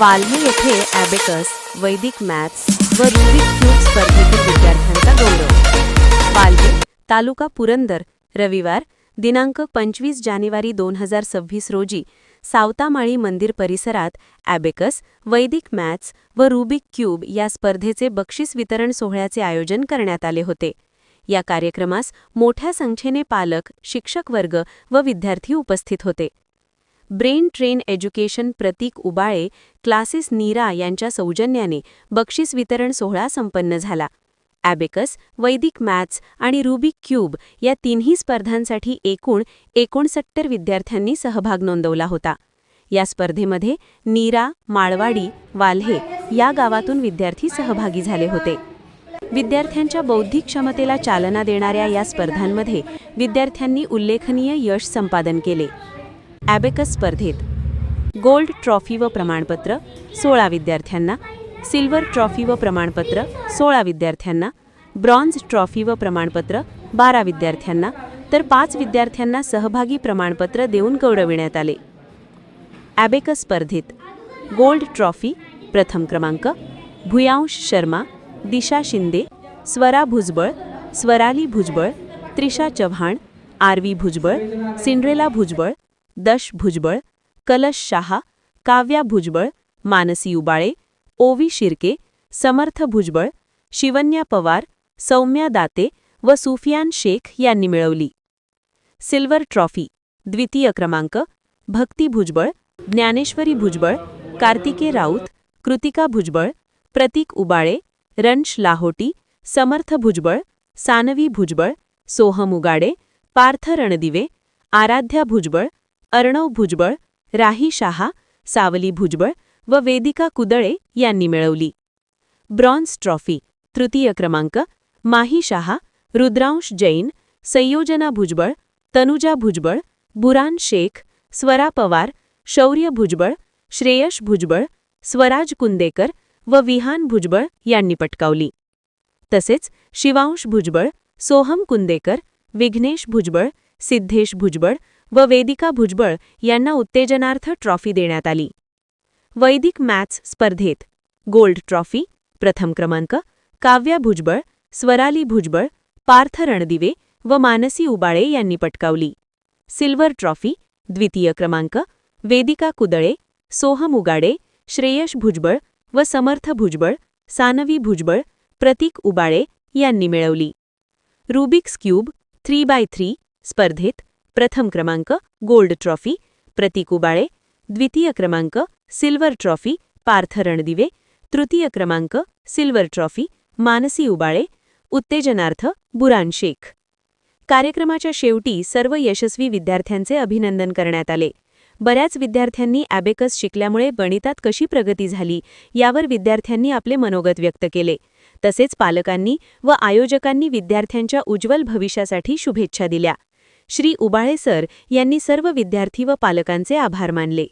वाल्मी येथे ॲबेकस वैदिक मॅथ्स व रुबिक क्यूब स्पर्धेतील विद्यार्थ्यांचा गौरव. वाल्मी तालुका पुरंदर रविवार दिनांक पंचवीस जानेवारी दोन हजार सव्वीस रोजी सावतामाळी मंदिर परिसरात ॲबेकस वैदिक मॅथ्स व रुबिक क्यूब या स्पर्धेचे बक्षीस वितरण सोहळ्याचे आयोजन करण्यात आले होते. या कार्यक्रमास मोठ्या संख्येने पालक शिक्षक वर्ग व विद्यार्थी उपस्थित होते. Brain train education Pratik Ubale classes Neera यांच्या सौजन्याने बक्षीस वितरण सोहळा संपन्न झाला. ॲबेकस वैदिक मॅथ्स आणि रुबिक क्यूब या तिन्ही स्पर्धांसाठी एकूण एकोणसत्तर विद्यार्थ्यांनी सहभाग नोंदवला होता. या स्पर्धेमध्ये नीरा माळवाडी वाल्हे या गावातून विद्यार्थी सहभागी झाले होते. विद्यार्थ्यांच्या बौद्धिक क्षमतेला चालना देणाऱ्या या स्पर्धांमध्ये विद्यार्थ्यांनी उल्लेखनीय यश संपादन केले. ॲबेकस स्पर्धेत गोल्ड ट्रॉफी व प्रमाणपत्र सोळा विद्यार्थ्यांना सिल्वर ट्रॉफी व प्रमाणपत्र सोळा विद्यार्थ्यांना ब्रॉन्झ ट्रॉफी व प्रमाणपत्र बारा विद्यार्थ्यांना तर पाच विद्यार्थ्यांना सहभागी प्रमाणपत्र देऊन गौरविण्यात आले. ॲबेकस स्पर्धेत गोल्ड ट्रॉफी प्रथम क्रमांक भुयांश शर्मा दिशा शिंदे स्वरा भुजबळ स्वराली भुजबळ त्रिशा चव्हाण आरवी भुजबळ सिंड्रेला भुजबळ दश भुजबळ, कलश शाहा, काव्या भुजबळ, मानसी उबाळे, ओवी शिर्के, समर्थ भुजबळ, शिवन्या पवार, सौम्या दाते व सुफियान शेख यांनी मिळवली. सिल्वर ट्रॉफी, द्वितीय क्रमांक, भक्ती भुजबळ, ज्ञानेश्वरी भुजबळ, कार्तिके राऊत, कृतिका भुजबळ, प्रतीक उबाळे रंश लाहोटी, समर्थ भुजबळ, सानवी भुजबळ, सोहम उगाडे, पार्थ रणदिवे, आराध्या भुजबळ अर्णव भुजबळ राही शाहा सावली भुजबळ व वेदिका कुदळे यांनी मिळवली. ब्रॉन्झ ट्रॉफी तृतीय क्रमांक माही शाहा रुद्रांश जैन संयोजना भुजबळ तनुजा भुजबळ बुरान शेख स्वरा पवार शौर्य भुजबळ श्रेयश भुजबळ स्वराज कुंदेकर व विहान भुजबळ यांनी पटकावली. तसेच शिवांश भुजबळ सोहम कुंदेकर विघ्नेश भुजबळ सिद्धेश भुजबळ व वेदिका भुजबळ यांना उत्तेजनार्थ ट्रॉफी देण्यात आली. वैदिक मॅथ्स स्पर्धेत गोल्ड ट्रॉफी प्रथम क्रमांक काव्या भुजबळ स्वराली भुजबळ पार्थ रणदिवे व मानसी उबाळे यांनी पटकावली. सिल्वर ट्रॉफी द्वितीय क्रमांक वेदिका कुदळे सोहम उगाडे श्रेयश भुजबळ व समर्थ भुजबळ सानवी भुजबळ प्रतीक उबाळे यांनी मिळवली. Rubik's cube three by three स्पर्धेत प्रथम क्रमांक गोल्ड ट्रॉफी प्रतीक उबाळे द्वितीय क्रमांक सिल्वर ट्रॉफी पार्थ रणदिवे तृतीय क्रमांक सिल्वर ट्रॉफी मानसी उबाळे उत्तेजनार्थ बुरान शेख. कार्यक्रमाच्या शेवटी सर्व यशस्वी विद्यार्थ्यांचे अभिनंदन करण्यात आले. बऱ्याच विद्यार्थ्यांनी ॲबेकस शिकल्यामुळे गणितात कशी प्रगती झाली यावर विद्यार्थ्यांनी आपले मनोगत व्यक्त केले. तसेच पालकांनी व आयोजकांनी विद्यार्थ्यांच्या उज्ज्वल भविष्यासाठी शुभेच्छा दिल्या. श्री उबाळे सर यांनी सर्व विद्यार्थी व पालकांचे आभार मानले.